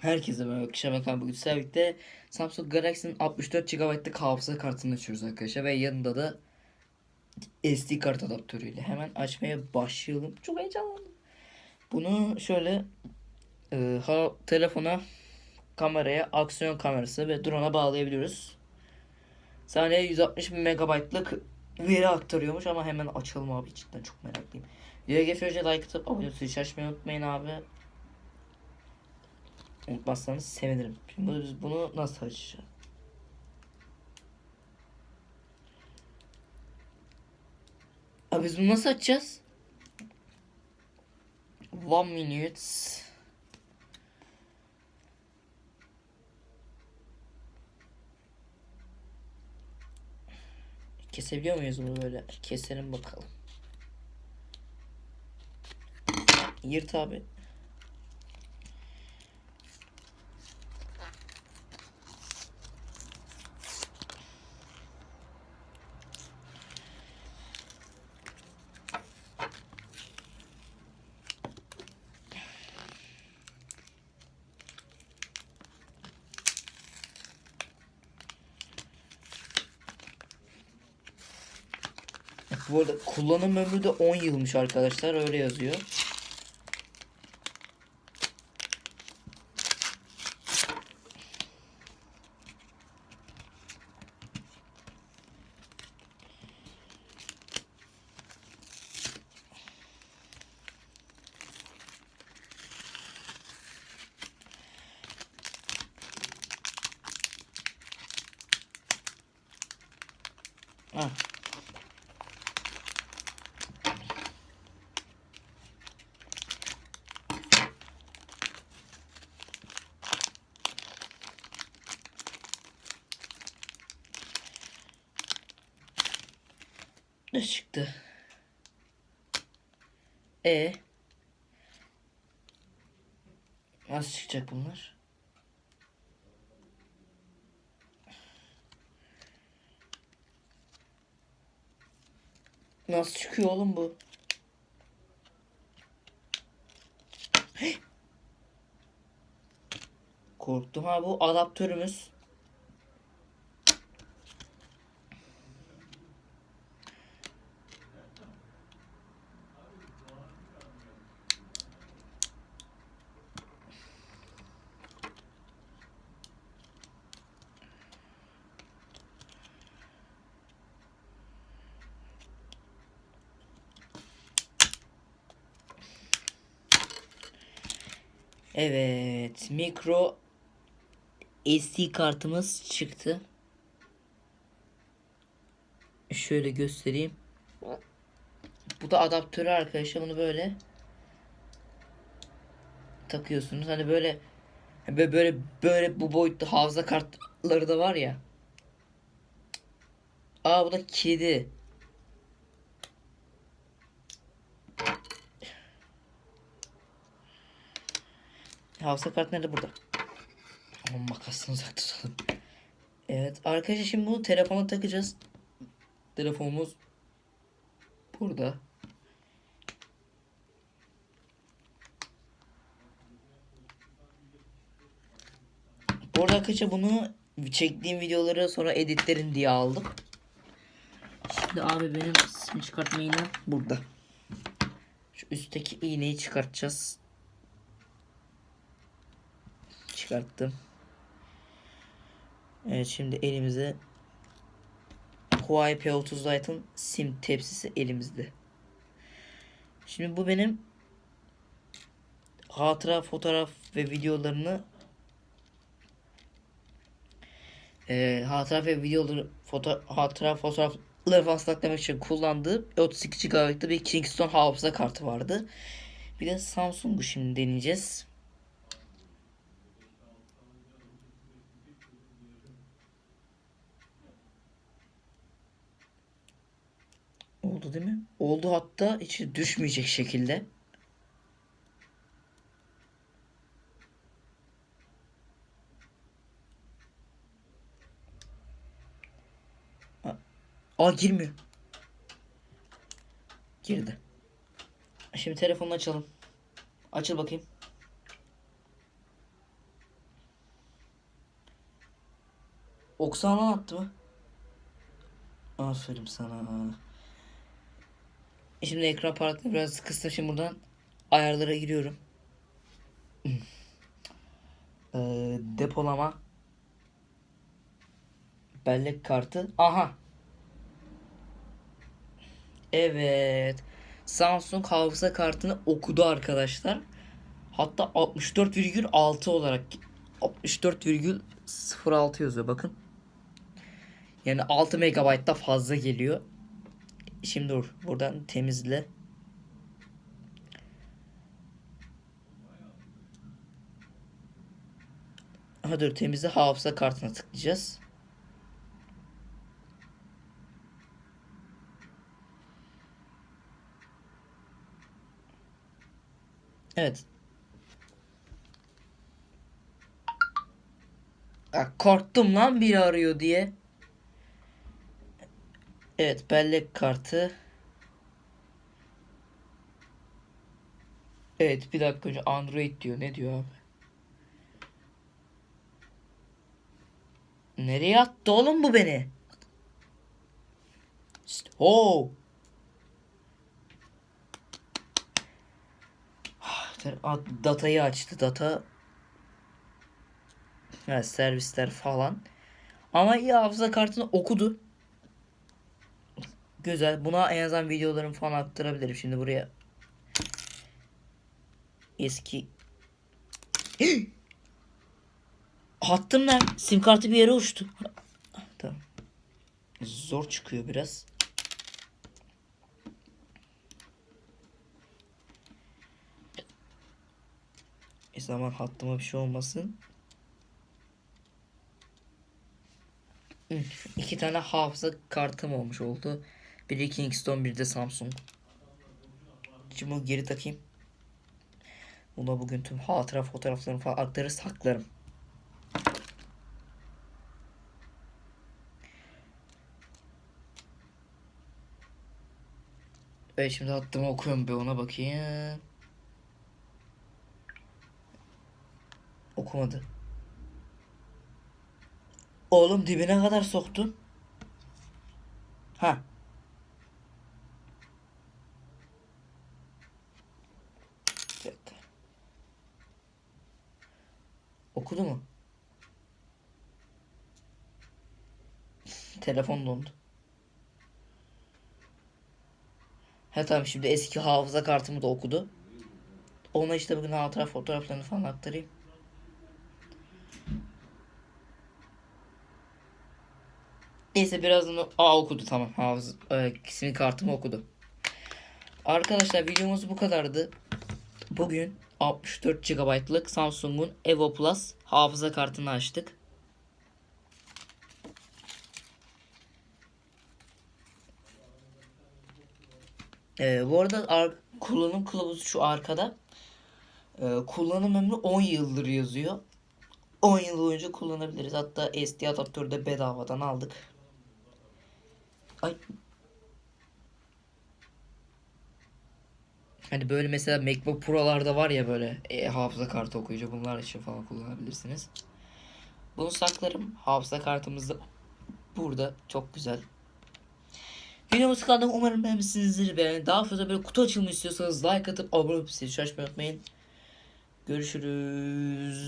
Herkese merhaba akşam bakan bugün sizlerle Samsung Galaxy'nin 64 GB'lık hafıza kartını açıyoruz arkadaşlar ve yanında da SD kart adaptörüyle hemen açmaya başlayalım. Çok heyecanlandım. Bunu şöyle e, ha, telefona, kameraya, aksiyon kamerası ve drone'a bağlayabiliyoruz. Saniyeye 160 MB'lık veri aktarıyormuş ama hemen açalım abi cidden çok meraklıyım. Videoya geçmeden önce like atıp abone olmayı unutmayın abi. Unutmazsanız sevinirim. Şimdi biz bunu nasıl açacağız? Abi biz bunu nasıl açacağız? One minute. Kesebiliyor muyuz bunu böyle? Keselim bakalım. Yırt abi. Bu arada kullanım ömrü de 10 yılmış arkadaşlar öyle yazıyor. Ah. Ne çıktı? E Nasıl çıkacak bunlar? Nasıl çıkıyor oğlum bu? Korktum ha bu adaptörümüz. Evet, mikro SD kartımız çıktı. Şöyle göstereyim. Bu da adaptörü arkadaşlar. Bunu böyle takıyorsunuz. Hani böyle böyle böyle, böyle bu boyutta hafıza kartları da var ya. Aa bu da kedi. Hafıza kartı nerede burada? Ama makasını uzak tutalım. Evet arkadaşlar şimdi bunu telefona takacağız. Telefonumuz burada. Bu arada arkadaşlar bunu çektiğim videoları sonra editlerim diye aldım. Şimdi abi benim sim çıkartma iğnem burada. Şu üstteki iğneyi çıkartacağız. Çıkarttım. Evet şimdi elimize Huawei P30 Lite'ın sim tepsisi elimizde. Şimdi bu benim hatıra fotoğraf ve videolarını e, hatıra ve videoları foto, hatıra fotoğrafları falan saklamak için kullandığım 32 GB'lık bir Kingston hafıza kartı vardı. Bir de Samsung'u şimdi deneyeceğiz. Oldu değil mi? Oldu hatta içi düşmeyecek şekilde. Aa girmiyor. Girdi. Şimdi telefonunu açalım. Açıl bakayım. Oksana attı mı? Aferin sana. E Şimdi ekran parlaklığı biraz kıstım. Şimdi buradan ayarlara giriyorum. Ee, depolama. Bellek kartı. Aha. Evet. Samsung hafıza kartını okudu arkadaşlar. Hatta 64,6 olarak 64,06 yazıyor bakın. Yani 6 MB'da fazla geliyor. Şimdi dur. Buradan temizle. Aha dur temizle hafıza kartına tıklayacağız. Evet. Ya korktum lan biri arıyor diye. Evet bellek kartı. Evet bir dakika önce Android diyor. Ne diyor abi? Nereye attı oğlum bu beni? Ah, Datayı açtı. Data Evet, servisler falan. Ama iyi hafıza kartını okudu. Güzel. Buna en azından videolarımı falan aktarabilirim. Şimdi buraya eski Attım lan. Sim kartı bir yere uçtu. Tamam. Zor çıkıyor biraz. E zaman hattıma bir şey olmasın. İki tane hafıza kartım olmuş oldu. Biri Kingston, biri de Samsung. Şimdi bunu geri takayım. Buna bugün tüm hatıra fotoğraflarını falan aktarır saklarım. Evet şimdi hattımı okuyorum bir ona bakayım. Okumadı. Oğlum dibine kadar soktun. Ha. Bir dakika. Okudu mu? Telefon dondu. Ha tamam şimdi eski hafıza kartımı da okudu. Ona işte bugün hatıra fotoğraflarını falan aktarayım. Neyse birazdan Aa okudu tamam. Hafıza e, kartımı okudu. Arkadaşlar videomuz bu kadardı. Bugün 64 GB'lık Samsung'un Evo Plus hafıza kartını açtık. Ee, bu arada ar- kullanım kılavuzu şu arkada. Ee, kullanım ömrü 10 yıldır yazıyor. 10 yıl boyunca kullanabiliriz. Hatta SD adaptörü de bedavadan aldık. Ay. Hani böyle mesela MacBook Pro'larda var ya böyle e, hafıza kartı okuyucu bunlar için falan kullanabilirsiniz. Bunu saklarım. Hafıza kartımız da burada. Çok güzel. Videomuzu kaldım. Umarım beğenmişsinizdir. Yani daha fazla böyle kutu açılımı istiyorsanız like atıp abone olup zil açmayı unutmayın. Görüşürüz.